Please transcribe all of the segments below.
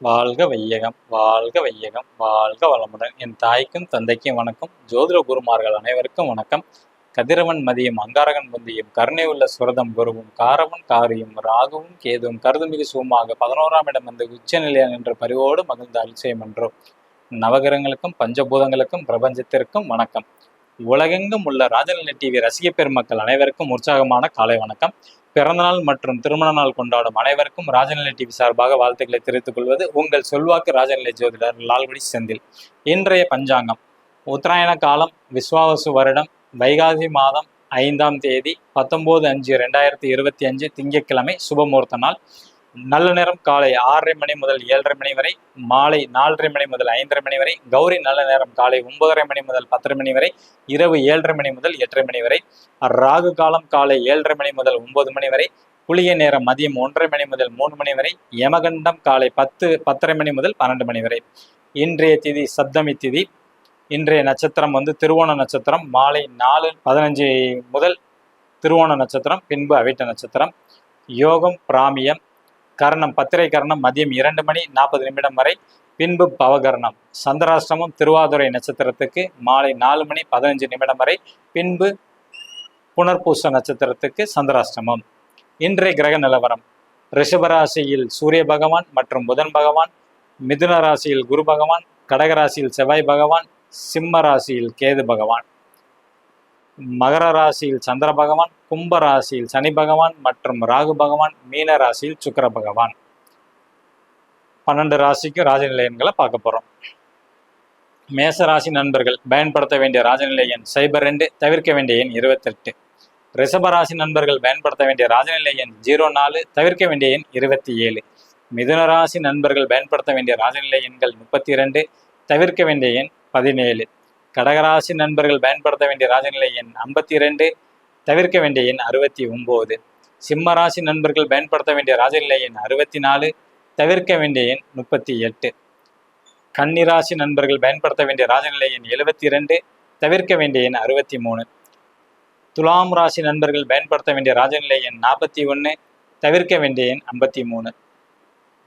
வாழ்க வையகம் வாழ்க வையகம் வாழ்க வளமுடன். என் தாய்க்கும் தந்தைக்கும் வணக்கம். ஜோதிட குருமார்கள் அனைவருக்கும் வணக்கம். கதிரவன் மதியம் அங்காரகன் புந்தியும் கருணை உள்ள சுரதம் குருவும் காரவன் காரியும் ராகுவும் கேதுவும் கருதுமிகு சுகமாக பதினோராம் இடம் வந்து உச்சநிலையம் என்ற பரிவோடு மகிழ்ந்த அலிசயம் என்றோம் நவகிரகங்களுக்கும் பஞ்சபூதங்களுக்கும் பிரபஞ்சத்திற்கும் வணக்கம். உலகெங்கும் உள்ள ராஜநிலை டிவி ரசிக பெருமக்கள் அனைவருக்கும் உற்சாகமான காலை வணக்கம். பிறந்தநாள் மற்றும் திருமண நாள் கொண்டாடும் அனைவருக்கும் ராஜநிலை டிவி சார்பாக வாழ்த்துக்களை தெரிவித்துக் கொள்வது உங்கள் சொல்வாக்கு ராஜநிலை ஜோதிடர் லால்குடி செந்தில். இன்றைய பஞ்சாங்கம். உத்தராயண காலம் விஸ்வாவசு வருடம் வைகாசி மாதம் ஐந்தாம் தேதி பத்தொன்பது அஞ்சு ரெண்டாயிரத்தி இருபத்தி அஞ்சு திங்கட்கிழமை சுபமுகூர்த்த நாள். நல்ல நேரம் காலை ஆறரை மணி முதல் ஏழரை மணி வரை மாலை நாலரை மணி முதல் ஐந்தரை மணி வரை கௌரி நல்ல நேரம் காலை ஒன்பதரை மணி முதல் பத்தரை மணி வரை இரவு ஏழரை மணி முதல் எட்டரை மணி வரை ராகு காலம் காலை ஏழரை மணி முதல் ஒன்பது மணி வரை குளிய நேரம் மதியம் ஒன்றரை மணி முதல் மூணு மணி வரை யமகண்டம் காலை பத்து பத்தரை மணி முதல் பன்னெண்டு மணி வரை. இன்றைய திதி சப்தமி திதி. இன்றைய நட்சத்திரம் வந்து திருவோண நட்சத்திரம். மாலை நாலு பதினஞ்சு முதல் திருவோண நட்சத்திரம். பின்பு அவிட்ட நட்சத்திரம். யோகம் பிராமியம் கரணம் பத்திரை கரணம் மதியம் இரண்டு மணி நாற்பது நிமிடம் வரை. பின்பு பவகரணம். சந்திராஷ்டமம் திருவாதுரை நட்சத்திரத்துக்கு மாலை நாலு மணி பதினஞ்சு நிமிடம் வரை. பின்பு புனர்பூச நட்சத்திரத்துக்கு சந்திராஷ்டமம். இன்றைய கிரக நிலவரம். ரிஷபராசியில் சூரிய பகவான் மற்றும் புதன் பகவான் மிதுன ராசியில் குரு பகவான் கடகராசியில் செவ்வாய் பகவான் சிம்ம ராசியில் கேது பகவான். மகர ராசியில் சந்திர பகவான் கும்ப ராசியில் சனி பகவான் மற்றும் ராகு பகவான் மீன ராசியில் சுக்கர பகவான். பன்னெண்டு ராசிக்கும் ராஜநிலையன்களை பார்க்க போகிறோம் மேச ராசி நண்பர்கள் பயன்படுத்த வேண்டிய ராஜநிலை எண் சைபர் ரெண்டு தவிர்க்க வேண்டிய எண் இருபத்தெட்டு. ரிஷபராசி நண்பர்கள் பயன்படுத்த வேண்டிய ராஜநிலை எண் ஜீரோ நாலு தவிர்க்க வேண்டிய எண் இருபத்தி ஏழு. மிதுன ராசி நண்பர்கள் பயன்படுத்த வேண்டிய ராஜநிலை எண்கள் முப்பத்தி இரண்டு தவிர்க்க வேண்டிய எண் பதினேழு. கடகராசி நண்பர்கள் பயன்படுத்த வேண்டிய ராஜநிலை எண் ஐம்பத்தி இரண்டு தவிர்க்க வேண்டிய எண் அறுபத்தி ஒம்பது சிம்ம ராசி நண்பர்கள் பயன்படுத்த வேண்டிய ராஜநிலை எண் அறுபத்தி நாலு தவிர்க்க வேண்டிய எண் முப்பத்தி எட்டு கன்னிராசி நண்பர்கள் பயன்படுத்த வேண்டிய ராஜநிலை எண் எழுபத்தி இரண்டு தவிர்க்க வேண்டிய எண் அறுபத்தி மூணு துலாம் ராசி நண்பர்கள் பயன்படுத்த வேண்டிய ராஜநிலை எண் நாற்பத்தி ஒன்று தவிர்க்க வேண்டிய எண் ஐம்பத்தி மூணு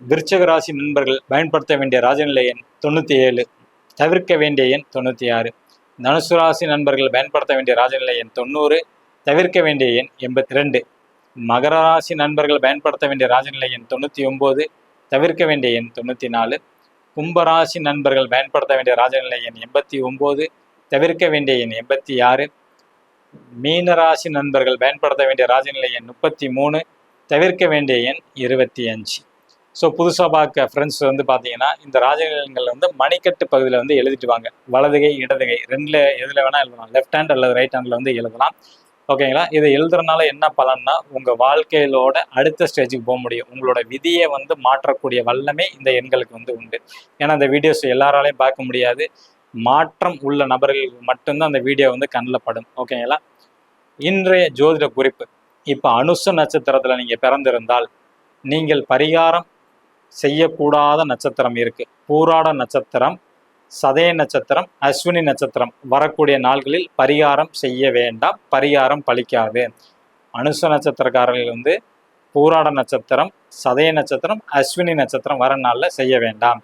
விருச்சக ராசி நண்பர்கள் பயன்படுத்த வேண்டிய ராஜநிலை எண் தொண்ணூற்றி ஏழு தவிர்க்க வேண்டிய எண் தொண்ணூற்றி ஆறு. தனுசு ராசி நண்பர்கள் பயன்படுத்த வேண்டிய ராஜநிலை எண் தொண்ணூறு தவிர்க்க வேண்டிய எண் எண்பத்தி ரெண்டு. மகர ராசி நண்பர்கள் பயன்படுத்த வேண்டிய ராஜநிலை எண் தொண்ணூற்றி ஒம்பது தவிர்க்க வேண்டிய எண் தொண்ணூற்றி நாலு. கும்பராசி நண்பர்கள் பயன்படுத்த வேண்டிய ராஜநிலை எண் எண்பத்தி ஒம்பது தவிர்க்க வேண்டிய எண் எண்பத்தி ஆறு. மீனராசி நண்பர்கள் பயன்படுத்த வேண்டிய ராஜநிலை எண் முப்பத்தி மூணு தவிர்க்க வேண்டிய எண் இருபத்தி அஞ்சு. ஸோ புதுசாக பார்க்க ஃப்ரெண்ட்ஸ் வந்து பார்த்தீங்கன்னா இந்த ராஜநிலங்கள் வந்து மணிக்கட்டு பகுதியில் வந்து எழுதிட்டு வாங்க வலதுகை இடதுகை ரெண்டில் எதில் வேணால் எழுதலாம். லெஃப்ட் ஹேண்ட் அல்லது ரைட் ஹேண்டில் வந்து எழுதலாம். ஓகேங்களா இதை எழுதுறதுனால என்ன பலன்னா உங்கள் வாழ்க்கையிலோட அடுத்த ஸ்டேஜுக்கு போக முடியும். உங்களோட விதியை வந்து மாற்றக்கூடிய வல்லமே இந்த எண்களுக்கு வந்து உண்டு. ஏன்னா இந்த வீடியோஸ் எல்லாராலையும் பார்க்க முடியாது. மாற்றம் உள்ள நபர்களுக்கு மட்டும்தான் அந்த வீடியோ வந்து கண்ணில் படும். ஓகேங்களா இன்றைய ஜோதிட குறிப்பு. இப்போ அனுச நட்சத்திரத்தில் நீங்கள் பிறந்திருந்தால் நீங்கள் பரிகாரம் செய்யக்கூடாத நட்சத்திரம் இருக்கு. பூராட நட்சத்திரம் சதய நட்சத்திரம் அஸ்வினி நட்சத்திரம். வரக்கூடிய நாள்களில் பரிகாரம் செய்ய வேண்டாம். பரிகாரம் பலிக்காது அனுச நட்சத்திரக்காரர்கள் வந்து பூராட நட்சத்திரம் சதய நட்சத்திரம் அஸ்வினி நட்சத்திரம் வர நாளில் செய்ய வேண்டாம்.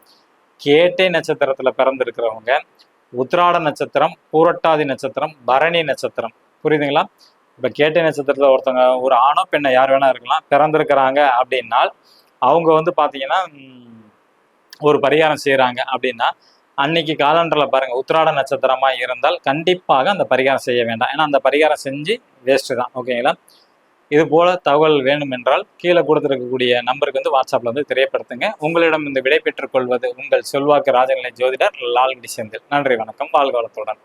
கேட்டை நட்சத்திரத்தில் பிறந்திருக்கிறவங்க உத்ராட நட்சத்திரம் பூரட்டாதி நட்சத்திரம் பரணி நட்சத்திரம். புரியுதுங்களா? இப்போ கேட்டை நட்சத்திரத்தில் ஒருத்தவங்க ஒரு ஆணோ பெண்ணை யார் வேணா இருக்கலாம். பிறந்திருக்கிறாங்க அப்படின்னால் அவங்க வந்து பார்த்தீங்கன்னா ஒரு பரிகாரம் செய்கிறாங்க அப்படின்னா அன்னைக்கு காலண்டரில் பாருங்கள் உத்திராட நட்சத்திரமாக இருந்தால் கண்டிப்பாக அந்த பரிகாரம் செய்ய வேண்டாம். ஏன்னா அந்த பரிகாரம் செஞ்சு வேஸ்ட்டு தான். ஓகேங்களா இது போல தகவல் வேணும் என்றால் கீழே கொடுத்துருக்கக்கூடிய நம்பருக்கு வந்து வாட்ஸ்அப்பில் வந்து தெரியப்படுத்துங்க உங்களிடம் இந்த விடை பெற்றுக்கொள்வது உங்கள் செல்வாக்கு ராஜநிலை ஜோதிடர் லால்குடி செந்தில். நன்றி வணக்கம். வாழ்க வளத்துடன்.